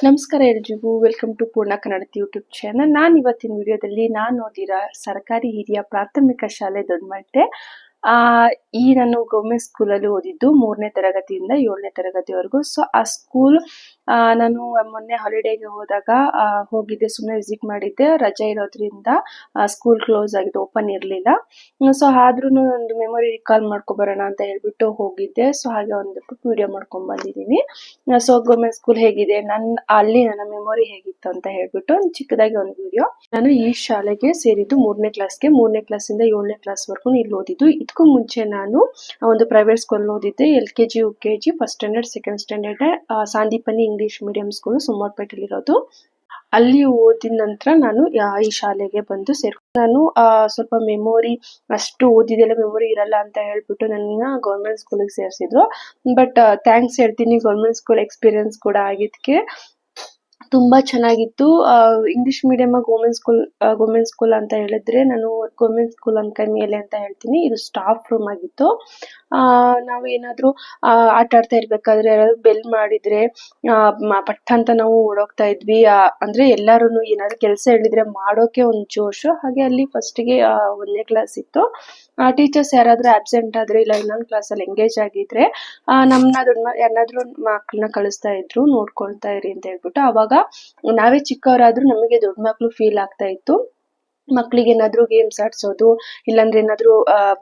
ನಮಸ್ಕಾರ ಎಲ್ರಿಗೂ. Welcome to ಪೂರ್ಣ ಕನ್ನಡ ಯೂಟ್ಯೂಬ್ ಚಾನಲ್ ನಾನು ಇವತ್ತಿನ ವಿಡಿಯೋದಲ್ಲಿ ನಾನು ಓದಿರೋ ಸರ್ಕಾರಿ ಹಿರಿಯ ಪ್ರಾಥಮಿಕ ಶಾಲೆ ದೊಡ್ಡಮಟ್ಟೆ ಆ, ಈ ನಾನು ಗೌರ್ಮೆಂಟ್ ಸ್ಕೂಲಲ್ಲಿ ಓದಿದ್ದು ಮೂರನೇ ತರಗತಿಯಿಂದ ಏಳನೇ ತರಗತಿವರೆಗೂ. ಸೊ ಆ ಸ್ಕೂಲ್ ನಾನು ಮೊನ್ನೆ ಹಾಲಿಡೇಗೆ ಹೋದಾಗ ಹೋಗಿದ್ದೆ ಸುಮ್ಮನೆ ವಿಸಿಟ್ ಮಾಡಿದ್ದೆ. ರಜೆ ಇರೋದ್ರಿಂದ ಸ್ಕೂಲ್ ಕ್ಲೋಸ್ ಆಗಿದೆ ಓಪನ್ ಇರಲಿಲ್ಲ. ಸೊ ಆದ್ರೂ ಒಂದು ಮೆಮೊರಿ ರಿಕಾಲ್ ಮಾಡ್ಕೊಬರೋಣ ಅಂತ ಹೇಳ್ಬಿಟ್ಟು ಹೋಗಿದ್ದೆ. ಸೊ ಹಾಗೆ ಒಂದು ವಿಡಿಯೋ ಮಾಡ್ಕೊಂಡ್ ಬಂದಿದ್ದೀನಿ. ಸೊ ಗೌರ್ಮೆಂಟ್ ಸ್ಕೂಲ್ ಹೇಗಿದೆ? ನನ್ನ ಅಲ್ಲಿ ನನ್ನ ಮೆಮೊರಿ ಹೇಗಿತ್ತು ಅಂತ ಹೇಳ್ಬಿಟ್ಟು ಚಿಕ್ಕದಾಗಿ ಒಂದು ವಿಡಿಯೋ ನಾನು ಈ ಶಾಲೆಗೆ ಸೇರಿದ್ದು ಮೂರನೇ ಕ್ಲಾಸ್ಗೆ ಮೂರನೇ ಕ್ಲಾಸಿಂದ ಏಳನೇ ಕ್ಲಾಸ್ ವರ್ಗು ಇಲ್ಲಿ ಓದಿದ್ದು. ಇದಕ್ಕೂ ಮುಂಚೆ ನಾನು ಒಂದು ಪ್ರೈವೇಟ್ ಸ್ಕೂಲ್ ಓದಿದ್ದೆ. L K G U K G first standard second standard Sandipani English medium school ಸುಮ್ಮರ್ಪೇಟೆಲಿರೋದು ಅಲ್ಲಿ ಓದಿದ ನಂತರ ನಾನು ಈ ಶಾಲೆಗೆ ಬಂದು ಸೇರ್ ನಾನು ಸ್ವಲ್ಪ ಮೆಮೊರಿ ಅಷ್ಟು ಓದಿದೆಲ್ಲ ಮೆಮೊರಿ ಇರಲ್ಲ ಅಂತ ಹೇಳ್ಬಿಟ್ಟು ನನ್ನ ಗೌರ್ಮೆಂಟ್ ಸ್ಕೂಲಿಗೆ ಸೇರಿಸಿದ್ರು. ಬಟ್ ಥ್ಯಾಂಕ್ಸ್ ಹೇಳ್ತೀನಿ. ಗೌರ್ಮೆಂಟ್ ಸ್ಕೂಲ್ ಎಕ್ಸ್ಪೀರಿಯನ್ಸ್ ಕೂಡ ಆಗಿದ್ದಕ್ಕೆ. ತುಂಬಾ ಚೆನ್ನಾಗಿತ್ತು. English medium government school government school ಅಂತ ಹೇಳಿದ್ರೆ ನಾನು ಗೌರ್ಮೆಂಟ್ ಸ್ಕೂಲ್ ಅನ್ಕ ಮೇಲೆ ಅಂತ ಹೇಳ್ತೀನಿ. ಇದು ಸ್ಟಾಫ್ ರೂಮ್ ಆಗಿತ್ತು. ಆ, ನಾವು ಏನಾದ್ರು ಆಟ ಆಡ್ತಾ ಇರ್ಬೇಕಾದ್ರೆ ಯಾರಾದ್ರೂ ಬೆಲ್ ಮಾಡಿದ್ರೆ ಪಟ್ ಅಂತ ನಾವು ಓಡೋಗ್ತಾ ಇದ್ವಿ. ಅಂದ್ರೆ ಎಲ್ಲಾರು ಏನಾದ್ರು ಕೆಲಸ ಹೇಳಿದ್ರೆ ಮಾಡೋಕೆ ಒಂದು ಜೋಶು. ಹಾಗೆ ಅಲ್ಲಿ ಫಸ್ಟ್ಗೆ ಒಂದನೇ ಕ್ಲಾಸ್ ಇತ್ತು. ಟೀಚರ್ಸ್ ಯಾರಾದ್ರೂ ಆಬ್ಸೆಂಟ್ ಆದ್ರೆ ಇಲ್ಲ, ಇನ್ನೊಂದು ಕ್ಲಾಸಲ್ಲಿ ಎಂಗೇಜ್ ಆಗಿದ್ರೆ ನಮ್ನ ದೊಡ್ಡ ಯಾರಾದ್ರೂ ಮಕ್ಕಳನ್ನ ಕಳಿಸ್ತಾ ಇದ್ರು, ನೋಡ್ಕೊಳ್ತಾ ಇರಿ ಅಂತ ಹೇಳ್ಬಿಟ್ಟು, ಅವಾಗ ನಾವೇ ಚಿಕ್ಕವರಾದ್ರೂ ನಮಗೆ ದೊಡ್ಡ ಮಕ್ಳು ಫೀಲ್ ಆಗ್ತಾ ಇತ್ತು. ಮಕ್ಳಿಗೆ ಏನಾದರೂ ಗೇಮ್ಸ್ ಆಡ್ಸೋದು, ಇಲ್ಲಾಂದ್ರೆ ಏನಾದರೂ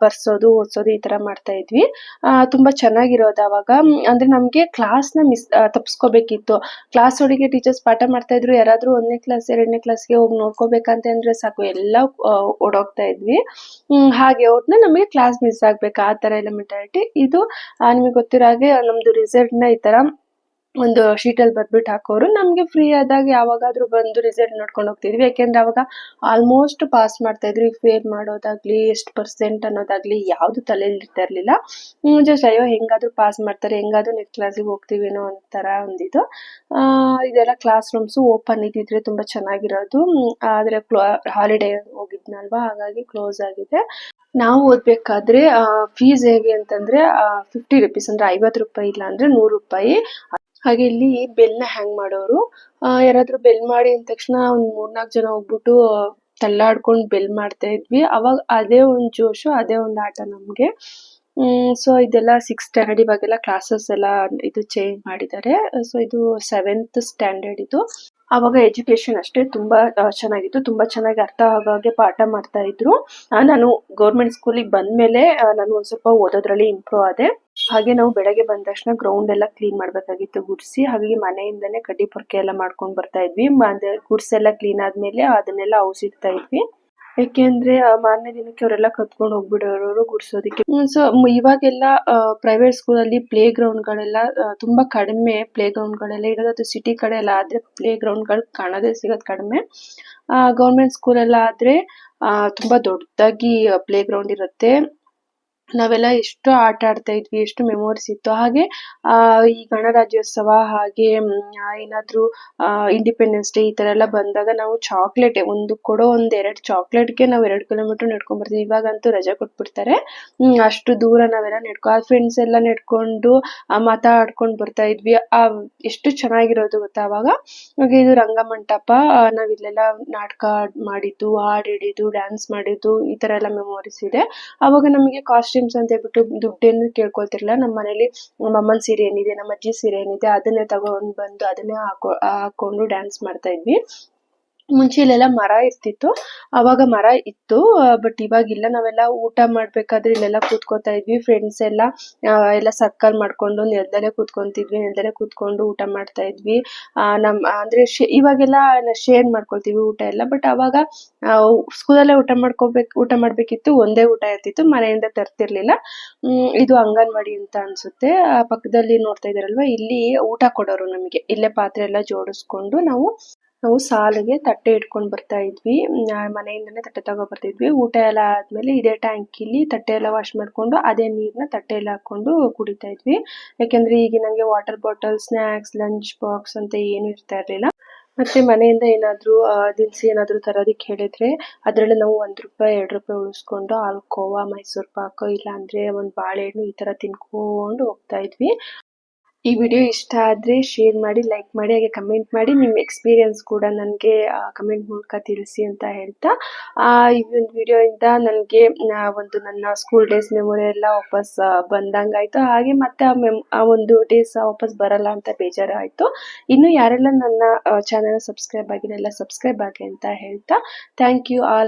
ಬರ್ಸೋದು, ಓದಿಸೋದು ಈ ತರ ಮಾಡ್ತಾ ಇದ್ವಿ. ತುಂಬ ಚೆನ್ನಾಗಿರೋದು ಅವಾಗ. ಅಂದರೆ ಅಂದ್ರೆ ಕ್ಲಾಸ್ನ ಮಿಸ್ ತಪ್ಪಿಸ್ಕೋಬೇಕಿತ್ತು ಕ್ಲಾಸ್ ಒಳಗೆ ಟೀಚರ್ಸ್ ಪಾಠ ಮಾಡ್ತಾ ಇದ್ರು, ಯಾರಾದ್ರೂ ಒಂದನೇ ಕ್ಲಾಸ್ ಎರಡನೇ ಕ್ಲಾಸ್ಗೆ ಹೋಗಿ ನೋಡ್ಕೋಬೇಕಂತ ಅಂದ್ರೆ ಸಾಕು, ಎಲ್ಲ ಓಡೋಗ್ತಾ ಇದ್ವಿ. ಹಾಗೆ ಅವ್ರನ್ನ ನಮಗೆ ಕ್ಲಾಸ್ ಮಿಸ್ ಆಗ್ಬೇಕು, ಆ ತರ ಎಲ್ಲ ಮೆಂಟಾಲಿಟಿ ಇದು ನಿಮಗೆ ಗೊತ್ತಿರೋ ಹಾಗೆ ನಮ್ಮದು ರಿಸಲ್ಟ್ನ ಈ ತರ ಒಂದು ಶೀಟ್ ಅಲ್ಲಿ ಬರ್ಬಿಟ್ಟು ಹಾಕೋರು. ನಮಗೆ ಫ್ರೀ ಆದಾಗ ಯಾವಾಗಾದರೂ ಬಂದು ರಿಸಲ್ಟ್ ನೋಡ್ಕೊಂಡು ಹೋಗ್ತಿದ್ವಿ. ಯಾಕೆಂದ್ರೆ ಅವಾಗ ಆಲ್ಮೋಸ್ಟ್ ಪಾಸ್ ಮಾಡ್ತಾ ಇದ್ರು. ಫೇಲ್ ಮಾಡೋದಾಗ್ಲಿ, ಎಷ್ಟು ಪರ್ಸೆಂಟ್ ಅನ್ನೋದಾಗ್ಲಿ ಯಾವುದು ತಲೆಯಲ್ಲಿ ಇರ್ತಾ ಇರಲಿಲ್ಲ ಜಸ್ಟ್ ಅಯ್ಯೋ, ಹೆಂಗಾದ್ರೂ ಪಾಸ್ ಮಾಡ್ತಾರೆ. ಹೆಂಗಾದರೂ ನೆಕ್ಸ್ಟ್ ಕ್ಲಾಸಿಗೆ ಹೋಗ್ತೀವೇನೋ ಒಂಥರ ಒಂದಿದು. ಇದೆಲ್ಲ ಕ್ಲಾಸ್ ರೂಮ್ಸ್ ಓಪನ್ ಇದ್ದಿದ್ರೆ ತುಂಬಾ ಚೆನ್ನಾಗಿರೋದು. ಆದರೆ ಆದ್ರೆ ಹಾಲಿಡೇ ಹೋಗಿದ್ನಲ್ವಾ? ಹಾಗಾಗಿ ಕ್ಲೋಸ್ ಆಗಿದೆ. ನಾವು ಓದ್ಬೇಕಾದ್ರೆ ಫೀಸ್ ಹೇಗೆ ಅಂತಂದ್ರೆ ಫಿಫ್ಟಿ ರುಪೀಸ್ ಅಂದ್ರೆ ಐವತ್ತು ರೂಪಾಯಿ ಇಲ್ಲ ಅಂದ್ರೆ ನೂರು ರೂಪಾಯಿ. ಹಾಗೆ ಇಲ್ಲಿ ಬೆಲ್ನ ಹ್ಯಾಂಗ್ ಮಾಡೋರು. ಆ, ಯಾರಾದ್ರೂ ಬೆಲ್ ಮಾಡಿ ಅಂದ ತಕ್ಷಣ ಒಂದ್ ಮೂರ್ನಾಲ್ಕು ಜನ ಹೋಗ್ಬಿಟ್ಟು ತಲ್ಲಾಡ್ಕೊಂಡು ಬೆಲ್ ಮಾಡ್ತಾ ಇದ್ವಿ. ಅವಾಗ ಅದೇ ಒಂದ್ ಜೋಶು ಅದೇ ಒಂದ್ ಆಟ ನಮ್ಗೆ. ಹ್ಮ್ ಸೊ ಇದೆಲ್ಲ ಸಿಕ್ಸ್ ಸ್ಟ್ಯಾಂಡರ್ಡ್ ಇವಾಗೆಲ್ಲ ಕ್ಲಾಸಸ್ ಎಲ್ಲ ಇದು ಚೇಂಜ್ ಮಾಡಿದ್ದಾರೆ. ಸೊ ಇದು ಸೆವೆಂತ್ ಸ್ಟ್ಯಾಂಡರ್ಡ್ ಇದು. ಅವಾಗ ಎಜುಕೇಶನ್ ಅಷ್ಟೇ ತುಂಬಾ ಚೆನ್ನಾಗಿತ್ತು. ತುಂಬಾ ಚೆನ್ನಾಗಿ ಅರ್ಥ ಆಗೋ ಪಾಠ ಮಾಡ್ತಾ ಇದ್ರು. ನಾನು ಗೌರ್ಮೆಂಟ್ ಸ್ಕೂಲಿಗೆ ಬಂದ್ಮೇಲೆ ನಾನು ಒಂದ್ ಸ್ವಲ್ಪ ಓದೋದ್ರಲ್ಲಿ ಇಂಪ್ರೂವ್ ಆದೆ. ಹಾಗೆ ನಾವು ಬೆಳಗ್ಗೆ ಬಂದ ತಕ್ಷಣ ಗ್ರೌಂಡ್ ಎಲ್ಲ ಕ್ಲೀನ್ ಮಾಡ್ಬೇಕಾಗಿತ್ತು, ಗುಡ್ಸಿ, ಹಾಗಾಗಿ ಮನೆಯಿಂದನೇ ಕಡ್ಡಿ ಪೊರ್ಕೆ ಎಲ್ಲ ಮಾಡ್ಕೊಂಡು ಬರ್ತಾ ಇದ್ವಿ. ಮ- ಗುಡ್ಸ್ ಎಲ್ಲ ಕ್ಲೀನ್ ಆದ್ಮೇಲೆ ಅದನ್ನೆಲ್ಲ ಔಸಿಡ್ತಾ ಇದ್ವಿ. ಯಾಕೆಂದ್ರೆ ಮಾರನೇ ದಿನಕ್ಕೆ ಅವರೆಲ್ಲ ಕತ್ಕೊಂಡು ಹೋಗ್ಬಿಡೋರು ಗುಡ್ಸೋದಕ್ಕೆ. ಸೊ ಇವಾಗೆಲ್ಲ ಪ್ರೈವೇಟ್ ಸ್ಕೂಲ್ ಅಲ್ಲಿ ಪ್ಲೇ ಗ್ರೌಂಡ್ ಗಳೆಲ್ಲ ತುಂಬಾ ಕಡಿಮೆ ಪ್ಲೇ ಗ್ರೌಂಡ್ ಗಳೆಲ್ಲ ಇರೋದು. ಸಿಟಿ ಕಡೆ ಎಲ್ಲ ಆದ್ರೆ ಪ್ಲೇ ಗ್ರೌಂಡ್ಗಳು ಕಾಣೋದೇ ಸಿಗೋದು ಕಡಿಮೆ. ಗೌರ್ಮೆಂಟ್ ಸ್ಕೂಲ್ ಎಲ್ಲ ಆದ್ರೆ ತುಂಬಾ ದೊಡ್ಡದಾಗಿ ಪ್ಲೇ ಗ್ರೌಂಡ್ ಇರುತ್ತೆ. ನಾವೆಲ್ಲ ಎಷ್ಟು ಆಟ ಆಡ್ತಾ ಇದ್ವಿ, ಎಷ್ಟು ಮೆಮೊರೀಸ್ ಇತ್ತು. ಹಾಗೆ, ಆ, ಈ ಗಣರಾಜ್ಯೋತ್ಸವ ಹಾಗೆ ಏನಾದ್ರು ಇಂಡಿಪೆಂಡೆನ್ಸ್ ಡೇ ಈ ತರ ಎಲ್ಲ ಬಂದಾಗ ನಾವು ಚಾಕ್ಲೇಟ್ ಒಂದು ಕೊಡೋ ಒಂದ್ ಎರಡ್ ಚಾಕ್ಲೇಟ್ಗೆ ನಾವು ಎರಡು ಕಿಲೋಮೀಟರ್ ನಡ್ಕೊಂಡು ಬರ್ತೀವಿ ಇವಾಗಂತೂ ರಜಾ ಕೊಟ್ಬಿಡ್ತಾರೆ. ಅಷ್ಟು ದೂರ ನಾವೆಲ್ಲ ನಡ್ಕೊ ಫ್ರೆಂಡ್ಸ್ ಎಲ್ಲ ನಡ್ಕೊಂಡು ಮಾತಾಡ್ಕೊಂಡು ಬರ್ತಾ ಇದ್ವಿ. ಆ, ಎಷ್ಟು ಚೆನ್ನಾಗಿರೋದು ಗೊತ್ತಾ ಅವಾಗ? ಹಾಗೆ ಇದು ರಂಗಮಂಟಪ ನಾವು ಇಲ್ಲೆಲ್ಲ ನಾಟಕ ಮಾಡಿದ್ದು, ಹಾಡ್ ಹಿಡಿದು ಡ್ಯಾನ್ಸ್ ಮಾಡಿದ್ದು, ಈ ತರ ಎಲ್ಲ ಮೆಮೊರೀಸ್ ಇದೆ. ಅವಾಗ ನಮಗೆ ಕಾಸ್ಟ್ಯೂಮ್ಸ್ ಅಂತ ಹೇಳ್ಬಿಟ್ಟು ದುಡ್ಡೇನು ಕೇಳ್ಕೊಳ್ತಿರ್ಲಿಲ್ಲ. ನಮ್ಮ ಮನೇಲಿ ನಮ್ಮ ಅಮ್ಮನ ಸೀರೆ ಏನಿದೆ, ನಮ್ಮ ಅಜ್ಜಿ ಸೀರೆ ಏನಿದೆ, ಅದನ್ನೇ ತಗೊಂಡ್ ಬಂದು ಅದನ್ನೇ ಹಾಕೊ ಹಾಕೊಂಡು ಡ್ಯಾನ್ಸ್ ಮಾಡ್ತಾ ಇದ್ವಿ. ಮುಂಚೆ ಇಲ್ಲೆಲ್ಲ ಮರ ಇರ್ತಿತ್ತು. ಅವಾಗ ಮರ ಇತ್ತು ಬಟ್ ಇವಾಗ ಇಲ್ಲ ನಾವೆಲ್ಲ ಊಟ ಮಾಡ್ಬೇಕಾದ್ರೆ ಇಲ್ಲೆಲ್ಲ ಕೂತ್ಕೋತಾ ಇದ್ವಿ. ಫ್ರೆಂಡ್ಸ್ ಎಲ್ಲ ಎಲ್ಲ ಸರ್ಕಲ್ ಮಾಡ್ಕೊಂಡು ನೆಲದಲ್ಲೇ ಕೂತ್ಕೊಂತಿದ್ವಿ, ನೆಲದಲ್ಲೇ ಕೂತ್ಕೊಂಡು ಊಟ ಮಾಡ್ತಾ ಇದ್ವಿ. ನಮ್, ಅಂದ್ರೆ ಇವಾಗೆಲ್ಲ ಶೇರ್ ಮಾಡ್ಕೊಳ್ತೀವಿ ಊಟ ಎಲ್ಲ. ಬಟ್ ಅವಾಗ ಸ್ಕೂಲಲ್ಲೇ ಊಟ ಮಾಡ್ಕೋಬೇಕು ಊಟ ಮಾಡ್ಬೇಕಿತ್ತು. ಒಂದೇ ಊಟ ಇರ್ತಿತ್ತು. ಮನೆಯಿಂದ ತರ್ತಿರ್ಲಿಲ್ಲ. ಇದು ಅಂಗನವಾಡಿ ಅಂತ ಅನ್ಸುತ್ತೆ. ಪಕ್ಕದಲ್ಲಿ ನೋಡ್ತಾ ಇದಾರಲ್ವಾ? ಇಲ್ಲಿ ಊಟ ಕೊಡೋರು ನಮಗೆ. ಇಲ್ಲೇ ಪಾತ್ರೆ ಎಲ್ಲ ಜೋಡಿಸ್ಕೊಂಡು ನಾವು ನಾವು ಸಾಲಿಗೆ ತಟ್ಟೆ ಇಟ್ಕೊಂಡ್ ಬರ್ತಾ ಇದ್ವಿ. ಮನೆಯಿಂದನೇ ತಟ್ಟೆ ತಗೋ ಬರ್ತಿದ್ವಿ. ಊಟ ಎಲ್ಲ ಆದ್ಮೇಲೆ ಇದೇ ಟ್ಯಾಂಕಿಲಿ ತಟ್ಟೆ ಎಲ್ಲ ವಾಶ್ ಮಾಡ್ಕೊಂಡು ಅದೇ ನೀರ್ನ ತಟ್ಟೆಯಲ್ಲಿ ಹಾಕೊಂಡು ಕುಡಿತಾ ಇದ್ವಿ. ಯಾಕೆಂದ್ರೆ ಈಗ ನಂಗೆ water bottle snacks lunch box ಅಂತ ಏನು ಇರ್ತಾ ಇರ್ಲಿಲ್ಲ. ಮತ್ತೆ ಮನೆಯಿಂದ ಏನಾದ್ರೂ ದಿನಸಿ ಏನಾದ್ರೂ ತರೋದಿಕ್ಕೆ ಹೇಳಿದ್ರೆ ಅದ್ರಲ್ಲಿ ನಾವು ಒಂದ್ ರೂಪಾಯಿ, ಎರಡು ರೂಪಾಯಿ ಉಳಿಸ್ಕೊಂಡು ಆಲ್ಕೋವಾ ಮೈಸೂರ್ ಪಾಕ್ ಇಲ್ಲ ಅಂದ್ರೆ ಒಂದ್ ಬಾಳೆಹಣ್ಣು ಈ ತರ ತಿನ್ಕೊಂಡು ಹೋಗ್ತಾ ಇದ್ವಿ. ಈ ವಿಡಿಯೋ ಇಷ್ಟ ಆದರೆ ಶೇರ್ ಮಾಡಿ ಲೈಕ್ ಮಾಡಿ, ಹಾಗೆ ಕಮೆಂಟ್ ಮಾಡಿ. ನಿಮ್ಮ ಎಕ್ಸ್ಪೀರಿಯನ್ಸ್ ಕೂಡ ನನಗೆ ಕಮೆಂಟ್ ಮೂಲಕ ತಿಳಿಸಿ ಅಂತ ಹೇಳ್ತಾ ಈ ಒಂದು ವಿಡಿಯೋಯಿಂದ ನನಗೆ ಒಂದು ನನ್ನ ಸ್ಕೂಲ್ ಡೇಸ್ ಮೆಮೊರಿ ಎಲ್ಲ ವಾಪಸ್ ಬಂದಂಗಾಯ್ತು ಹಾಗೆ ಮತ್ತೆ ಆ ಮೆಮ್ ಆ ಒಂದು ಡೇಸ್ ವಾಪಸ್ ಬರಲ್ಲ ಅಂತ ಬೇಜಾರಾಯಿತು. ಇನ್ನು ಯಾರೆಲ್ಲ ನನ್ನ ಚಾನಲ್ ಸಬ್ಸ್ಕ್ರೈಬ್ ಆಗಿಲ್ಲ ಸಬ್ಸ್ಕ್ರೈಬ್ ಆಗಿ ಅಂತ ಹೇಳ್ತಾ ಥ್ಯಾಂಕ್ ಯು ಆಲ್